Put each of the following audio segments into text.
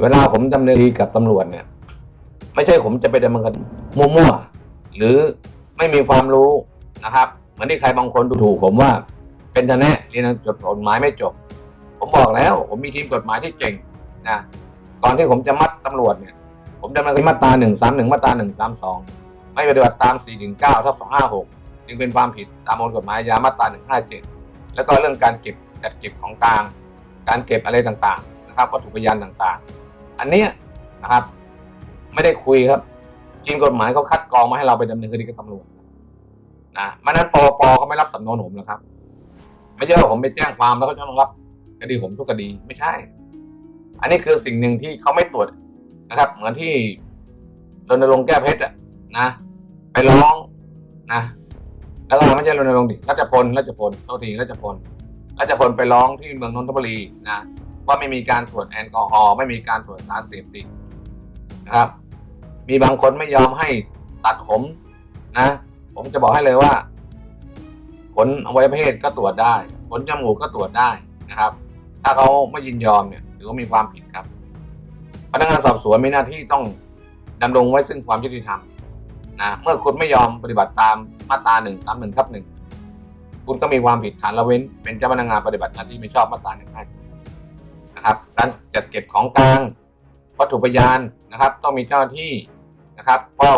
เวลาผมดำเนินคดีกับตำรวจเนี่ย ไม่ใช่ผมจะไปดำเนินคดีมั่วๆหรือไม่มีความรู้นะครับ เหมือนที่ใครบางคนดูถูกผมว่า เป็นทนายเรียนจบกฎหมายไม่จบ ผมบอกแล้ว ผมมีทีมกฎหมายที่เก่งนะก่อนที่ผมจะมัดตำรวจเนี่ย ผมดำเนินคดีมาตราหนึ่งสามหนึ่งมาตราหนึ่งสามสองไม่ปฏิบัติตามสี่ถึงเก้าทับสองห้าหกจึงเป็นความผิดตามประมวลกฎหมายอาญามาตราหนึ่งห้าเจ็ดแล้วก็เรื่องการเก็บจัดเก็บของกลาง การเก็บอะไรต่างๆ นะครับวัตถุพยานต่างๆ อันเนี้ยนะครับ ไม่ได้คุยครับทีมกฎหมายเขาคัดกรองมาให้เราไปดำเนินคดีกับตำรวจนะมันนั้นปปเขาไม่รับสำนวนผมหรอกครับ ไม่ใช่ว่าผมไปแจ้งความแล้วเขาจะต้องรับคดีผมทุกคดีไม่ใช่ อันนี้คือสิ่งหนึ่งที่เขาไม่ตรวจนะครับ เหมือนที่รณรงค์แก้เพชรอะนะ ไปร้องนะ แล้วก็ไม่ใช่รณรงค์ดิรัชพลรัชพลโทษทีรัชพลรัชพลไปร้องที่เมืองนนทบุรีนะ ว่าไม่มีการตรวจแอลกอฮอล์ไม่มีการตรวจสารเสพติดนะครับ มีบางคนไม่ยอมให้ตัดผมนะ ผมจะบอกให้เลยว่า ขนอวัยวะเพศก็ตรวจได้ ขนจมูกก็ตรวจได้นะครับ ถ้าเขาไม่ยินยอมเนี่ยถือว่ามีความผิดครับพนักงานสอบสวนมีหน้าที่ต้องดำรงไว้ซึ่งความยุติธรรมนะเมื่อคุณไม่ยอมปฏิบัติตามมาตราหนึ่งสามหนึ่งทับหนึ่งคุณก็มีความผิดฐานละเว้น เป็นเจ้าพนักงานปฏิบัติหน้าที่ไม่ชอบมาตราหนึ่งห้าเจ็ด นะครับการจัดเก็บของกลาง วัตถุพยานนะครับ ต้องมีเจ้าหน้าที่นะครับเฝ้า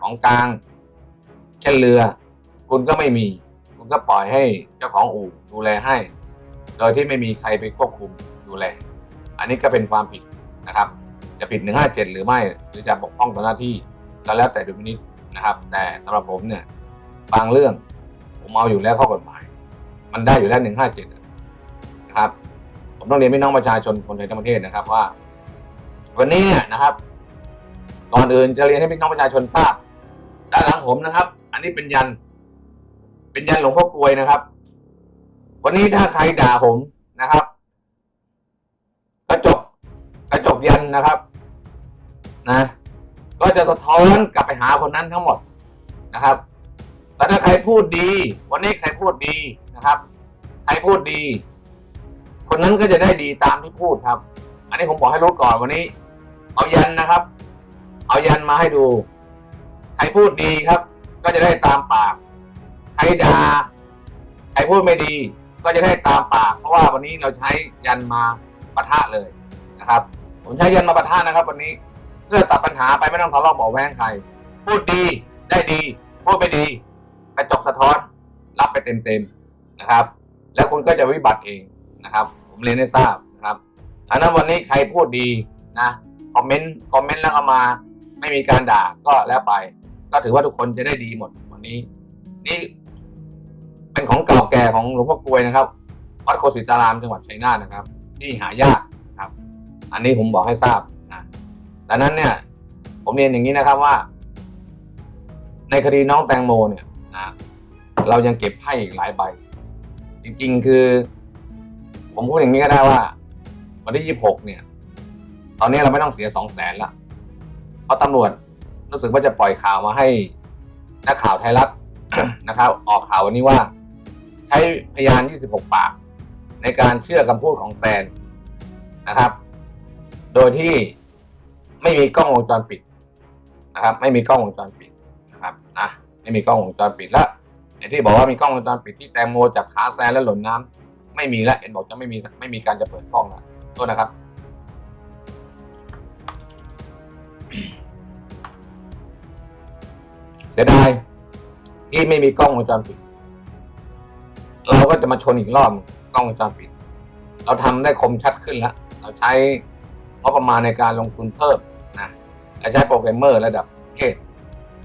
ของกลาง เช่นเรือ คุณก็ไม่มี คุณก็ปล่อยให้เจ้าของอู่ดูแลให้ โดยที่ไม่มีใครไปควบคุมดูแล อันนี้ก็เป็นความผิดนะครับ จะผิด 157 หรือไม่ หรือจะบกพร่องต่อหน้าที่ก็แล้วแต่ดุลพินิจนะครับ แต่สำหรับผมเนี่ยบางเรื่องผมเอาอยู่แล้วข้อกฎหมาย มันได้อยู่แล้ว 157 นะครับ ผมต้องเรียนพี่น้องประชาชนคนไทยทั้งประเทศนะครับว่า วันนี้เนี่ยนะครับก่อนอื่นจะเรียนให้พี่น้องประชาชนทราบด้านหลังผมนะครับ อันนี้เป็นยัน เป็นยันหลวงพ่อกลวยนะครับ วันนี้ถ้าใครด่าผมนะครับ กระจกกระจกยันนะครับ นะ ก็จะสะท้อนกลับไปหาคนนั้นทั้งหมดนะครับแต่ถ้าใครพูดดี วันนี้ใครพูดดีนะครับ ใครพูดดี คนนั้นก็จะได้ดีตามที่พูดครับ อันนี้ผมบอกให้รู้ก่อนวันนี้ เอายันนะครับ เอายันมาให้ดู ใครพูดดีครับ ก็จะได้ตามปาก ใครด่าใครพูดไม่ดี ก็จะได้ตามปาก เพราะว่าวันนี้เราใช้ยันมาปะทะเลยนะครับ ผมใช้ยันมาปะทะนะครับ วันนี้เพื่อตัดปัญหาไปไม่ต้องทะเลาะเบาแว้งใคร พูดดีได้ดีพูดไม่ดีกระจกสะท้อนรับไปเต็มๆนะครับ แล้วคุณก็จะวิบัติเองนะครับ เรียนให้ทราบนะครับอันนั้นวันนี้ใครพูดดีนะคอมเมนต์คอมเมนต์แล้วเอามา ไม่มีการด่าก็แล้วไป ก็ถือว่าทุกคนจะได้ดีหมดวันนี้ นี่เป็นของเก่าแก่ของหลวงพ่อกลวยนะครับวัดโคสิตารามจังหวัดชัยนาทนะครับ ที่หายากครับ อันนี้ผมบอกให้ทราบนะดังนั้นเนี่ย ผมเรียนอย่างนี้นะครับว่า ในคดีน้องแตงโมเนี่ยนะเรายังเก็บไพ่อีกหลายใบ จริงๆ คือ ผมพูดอย่างนี้ก็ได้ว่า วันที่ยี่หกเนี่ย ตอนนี้เราไม่ต้องเสียสองแสนละเพราะตำรวจรู้สึกว่าจะปล่อยข่าวมาให้นักข่าวไทยรัฐนะครับ ออกข่าววันนี้ว่า ใช้พยาน 26 ปาก ในการเชื่อคำพูดของแซนนะครับ โดยที่ไม่มีกล้องวงจรปิดนะครับ ไม่มีกล้องวงจรปิดนะครับนะไม่มีกล้องวงจรปิดแล้วอย่างที่บอกว่ามีกล้องวงจรปิดที่แตงโมจับขาแซนแล้วหล่นน้ำ ไม่มีแล้วเอ็นบอกจะไม่มีไม่มีการจะเปิดกล้องแล้วโทษนะครับ เสียดายที่ไม่มีกล้องวงจรปิด เราก็จะมาชนอีกรอบกล้องวงจรปิด เราทำได้คมชัดขึ้นแล้ว เราใช้งบประมาณในการลงทุนเพิ่มนะและใช้โปรแกรมเมอร์ระดับเทศ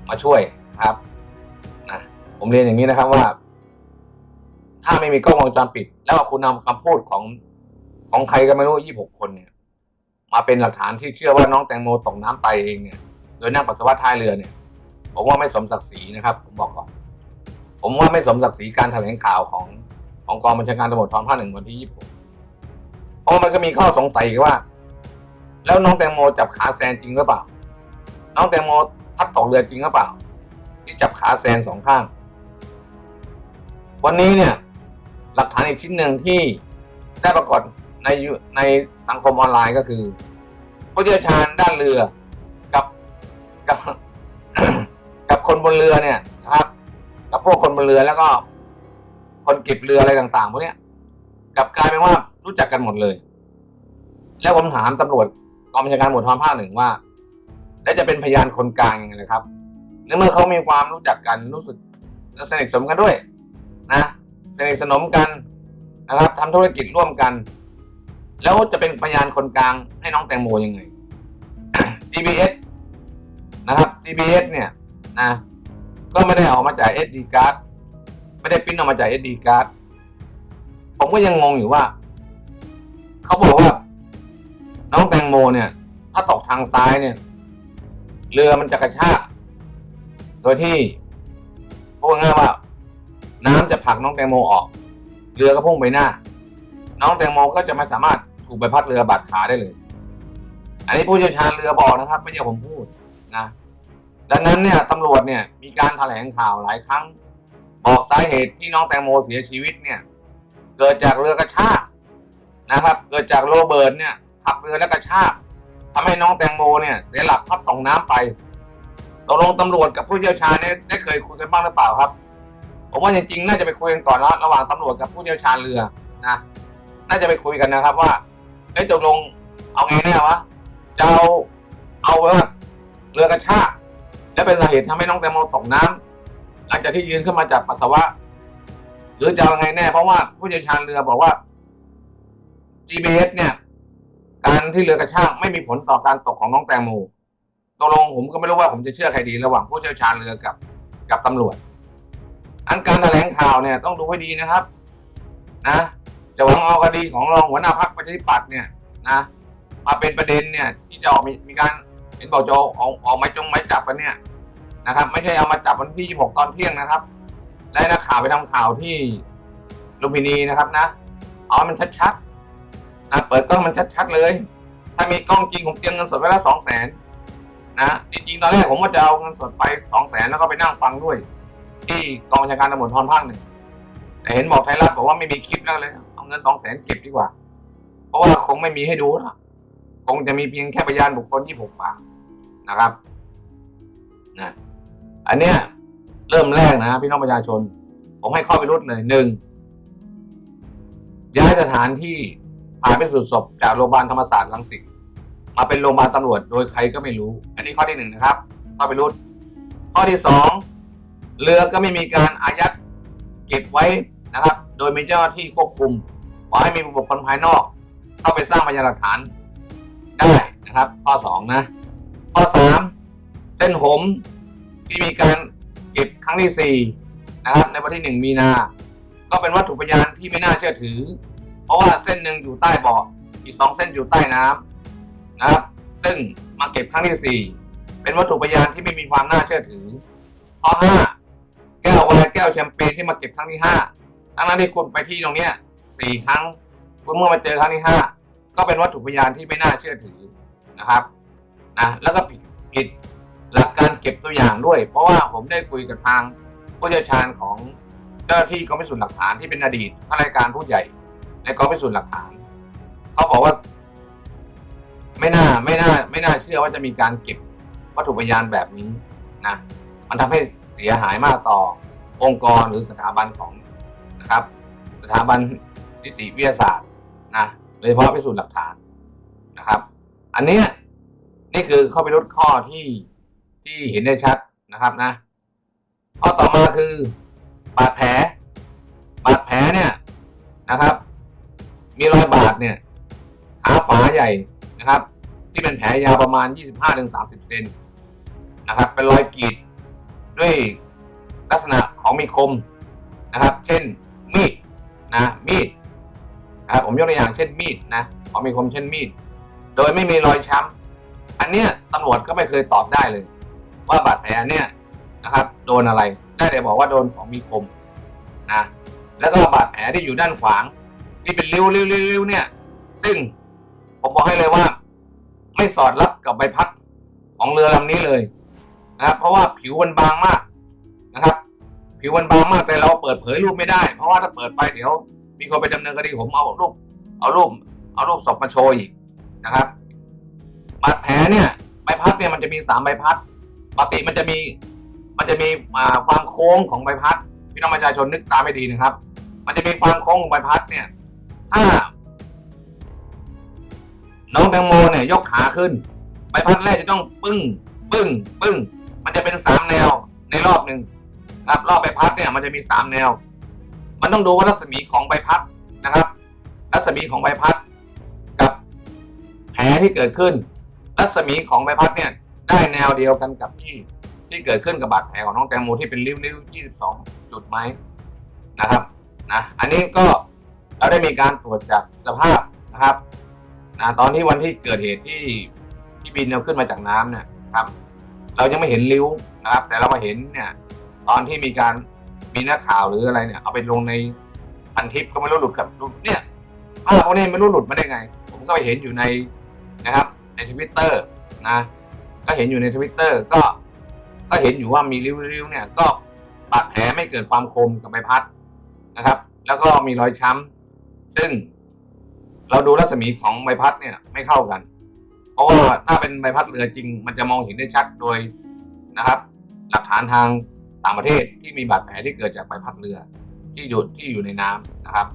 มาช่วยนะครับนะผมเรียนอย่างนี้นะครับว่า ถ้าไม่มีกล้องวงจรปิด แล้วคุณนำคำพูดของของใครก็ไม่รู้ยี่หกคนเนี่ย มาเป็นหลักฐานที่เชื่อว่าน้องแตงโมตกน้ำตายเองเนี่ย โดยนั่งปัสสาวะท้ายเรือเนี่ย ผมว่าไม่สมศักดิ์ศรีนะครับ ผมบอกก่อน ผมว่าไม่สมศักดิ์ศรีการแถลงข่าวของของกองบัญชาการตำรวจท้องภาคหนึ่งวันที่ยี่สิบเพราะมันก็มีข้อสงสัยว่า แล้วน้องแตงโมจับขาแซนจริงหรือเปล่า น้องแตงโมพัดตกเรือจริงหรือเปล่า ที่จับขาแซนสองข้าง วันนี้เนี่ย หลักฐานอีกชิ้นหนึ่งที่ได้ปรากฏในในสังคมออนไลน์ก็คือผู้เชี่ยวชาญด้านเรือกับกับกับคนบนเรือเนี่ยนะครับกับพวกคนบนเรือแล้วก็คนเก็บเรืออะไรต่างๆพวกนี้กับกลายเป็นว่ารู้จักกันหมดเลย แล้วผมถามตำรวจกองบัญชาการหมวดทอนภาคหนึ่งว่า แล้วจะเป็นพยานคนกลางยังไงนะครับในเมื่อเขามีความรู้จักกันรู้สึกสนิทสนมกันด้วย สนิทสนมกันนะครับทำธุรกิจร่วมกัน แล้วจะเป็นพยานคนกลางให้น้องแตงโมยังไง GBS นะครับ GBS เนี่ยนะก็ไม่ได้ออกมาจาก SD card ไม่ได้ปิ้นออกมาจาก SD card ผมก็ยังงงอยู่ว่า เขาบอกว่า น้องแตงโมเนี่ย ถ้าตกทางซ้ายเนี่ย เรือมันจะกระชากโดยที่พูดง่ายว่า ผลักน้องแตงโมออก เรือก็พุ่งไปหน้า น้องแตงโมก็จะไม่สามารถถูกใบพัดเรือบาดขาได้เลย อันนี้ผู้เชี่ยวชาญเรือบอกนะครับ ไม่ใช่ผมพูดนะดังนั้นเนี่ยตำรวจเนี่ยมีการแถลงข่าวหลายครั้ง บอกสาเหตุที่น้องแตงโมเสียชีวิตเนี่ย เกิดจากเรือกระชากนะครับ เกิดจากโรเบิร์ตเนี่ยขับเรือแล้วกระชากทำให้น้องแตงโมเนี่ยเสียหลักพัดตกน้ำไปตกลงตำรวจกับผู้เชี่ยวชาญเนี่ยได้เคยคุยกันบ้างหรือเปล่าครับ ผมว่าจริงๆน่าจะไปคุยกันก่อนแล้วระหว่างตำรวจกับผู้เชี่ยวชาญเรือนะน่าจะไปคุยกันนะครับว่าเอ้ยตกลงเอาไงแน่วะจะเอาเอาว่าเรือกระชากและเป็นสาเหตุทำให้น้องแตงโมตกน้ำหลังจากที่ยืนขึ้นมาจากปัสสาวะ หรือจะเอาไงแน่ เพราะว่าผู้เชี่ยวชาญเรือบอกว่า GPS เนี่ย การที่เรือกระชากไม่มีผลต่อการตกของน้องแตงโมตกลงผมก็ไม่รู้ว่าผมจะเชื่อใครดีระหว่างผู้เชี่ยวชาญเรือกับกับตำรวจ อันการแถลงข่าวเนี่ยต้องดูให้ดีนะครับ นะ จะหวังเอาคดีของรองหัวหน้าพรรคประชาธิปัตย์เนี่ยนะมาเป็นประเด็นเนี่ยที่จะออกมีมีการเห็นบอกจะออกออกหมายจงหมายจับกันเนี่ยนะครับ ไม่ใช่เอามาจับวันที่ 26 ตอนเที่ยงนะครับ และนักข่าวไปทำข่าวที่ลุมพินีนะครับนะเอามันชัดๆนะเปิดกล้องมันชัดๆเลย ถ้ามีกล้องจริงผมเตรียมเงินสดไว้ละสองแสนนะจริงๆตอนแรกผมว่าจะเอาเงินสดไปสองแสนแล้วก็ไปนั่งฟังด้วย ที่กองบัญชาการตำรวจทอนภาคหนึ่งแต่เห็นบอกไทยรัฐบอกว่าไม่มีคลิปแล้วเลย เอาเงินสองแสนเก็บดีกว่า เพราะว่าคงไม่มีให้ดูนะคงจะมีเพียงแค่พยานบุคคลที่ผมปากนะครับนะอันเนี้ยเริ่มแรกนะ พี่น้องประชาชน ผมให้ข้อพิรุษเลยหนึ่งย้ายสถานที่ผ่าพิสูจน์ศพจากโรงพยาบาลธรรมศาสตร์รังสิตมาเป็นโรงพยาบาลตำรวจโดยใครก็ไม่รู้ อันนี้ข้อที่หนึ่งนะครับ ข้อพิรุษข้อที่สอง เรือก็ไม่มีการอายัดเก็บไว้นะครับ โดยมีเจ้าหน้าที่ควบคุมขอให้มีบุคคลภายนอก เข้าไปสร้างพยานหลักฐานได้นะครับ ข้อสองนะ ข้อสามเส้นผมที่มีการเก็บครั้งที่สี่นะครับ ในวันที่หนึ่งมีนา ก็เป็นวัตถุพยานที่ไม่น่าเชื่อถือ เพราะว่าเส้นหนึ่งอยู่ใต้เบาะอีกสองเส้นอยู่ใต้น้ำนะครับ ซึ่งมาเก็บครั้งที่สี่เป็นวัตถุพยานที่ไม่มีความน่าเชื่อถือ ข้อห้า ก้วแก้วแชมเปญที่มาเก็บครั้งที่ห้าทั้งนั้นที่คุณไปที่ตรงเนี้ยสี่ครั้ง คุณเมื่อมาเจอครั้งที่ห้าก็เป็นวัตถุพยานที่ไม่น่าเชื่อถือนะครับนะแล้วก็ผิดผิดหลักการเก็บตัวอย่างด้วย เพราะว่าผมได้คุยกับทางผู้เชี่ยวชาญของเจ้าหน้าที่กองพิสูจน์หลักฐานที่เป็นอดีตข้าราชการผู้ใหญ่ในกองพิสูจน์หลักฐาน เขาบอกว่า ไม่น่าไม่น่าไม่น่าเชื่อว่าจะมีการเก็บวัตถุพยานแบบนี้นะมันทำให้เสียหายมากต่อ องค์กรหรือสถาบันของนะครับ สถาบันนิติวิทยาศาสตร์นะโดยเฉพาะพิสูจน์หลักฐานนะครับ อันนี้นี่คือข้อพิรุธข้อที่ที่เห็นได้ชัดนะครับนะข้อต่อมาคือบาดแผลบาดแผลเนี่ยนะครับ มีรอยบาดเนี่ยขาฝาใหญ่นะครับ ที่เป็นแผลยาวประมาณ 25-30 เซนนะครับ เป็นรอยกรีดด้วยลักษณะ ของมีคมนะครับ เช่นมีดนะมีดนะครับผมยกตัวอย่างเช่นมีดนะของมีคมเช่นมีด โดยไม่มีรอยช้ำอันเนี้ยตำรวจก็ไม่เคยตอบได้เลย ว่าบาดแผลเนี้ยนะครับ โดนอะไรได้แต่บอกว่าโดนของมีคมนะแล้วก็บาดแผลที่อยู่ด้านขวาง ที่เป็นริ้วริ้วริ้วริ้วเนี่ย ซึ่งผมบอกให้เลยว่า ไม่สอดรับกับใบพัดของเรือลำนี้เลยนะครับ เพราะว่าผิวมันบางมากนะครับ ผิวมันบางมากแต่เราเปิดเผยรูปไม่ได้ เพราะว่าถ้าเปิดไปเดี๋ยว มีคนไปดำเนินคดีผมเอารูปเอารูปเอารูปศพมาโชว์อีกนะครับบาดแผลเนี่ยใบพัดเนี่ยมันจะมีสามใบพัดปกติมันจะมีมันจะมีอ่าความโค้งของใบพัดพี่น้องประชาชนนึกตามไม่ดีนะครับ มันจะมีความโค้งของใบพัดเนี่ยถ้าน้องแตงโมเนี่ยยกขาขึ้นใบพัดแรกจะต้องปึ้ง ปึ้ง ปึ้ง มันจะเป็นสามแนวในรอบหนึ่ง นะครับรอบใบพัดเนี่ยมันจะมีสามแนว มันต้องดูว่ารัศมีของใบพัดนะครับ รัศมีของใบพัด กับแผลที่เกิดขึ้น รัศมีของใบพัดเนี่ยได้แนวเดียวกันกับที่ที่เกิดขึ้นกับบาดแผลของน้องแตงโมที่เป็นริ้วริ้ว22 จุดไหมนะครับนะอันนี้ก็เราได้มีการตรวจจากสภาพนะครับนะตอนที่วันที่เกิดเหตุที่ที่บินเอาขึ้นมาจากน้ำเนี่ยครับ เรายังไม่เห็นริ้วนะครับ แต่เรามาเห็นเนี่ย ตอนที่มีการมีนักข่าวหรืออะไรเนี่ย เอาไปลงในพันทิปก็ไม่รู้หลุดกับเนี่ยภาพพวกนี้ไม่รู้หลุดมาได้ไง ผมก็ไปเห็นอยู่ในนะครับ ในทวิตเตอร์นะก็เห็นอยู่ในทวิตเตอร์ก็ก็เห็นอยู่ว่ามีริ้วๆเนี่ย ก็บาดแผลไม่เกิดความคมกับใบพัดนะครับ แล้วก็มีรอยช้ำซึ่งเราดูรัศมีของใบพัดเนี่ยไม่เข้ากัน เพราะว่าถ้าเป็นใบพัดเรือจริง มันจะมองเห็นได้ชัดโดยนะครับ หลักฐานทาง ต่างประเทศที่มีบาดแผลที่เกิดจากใบพัดเรือ ที่อยู่ที่อยู่ในน้ำนะครับ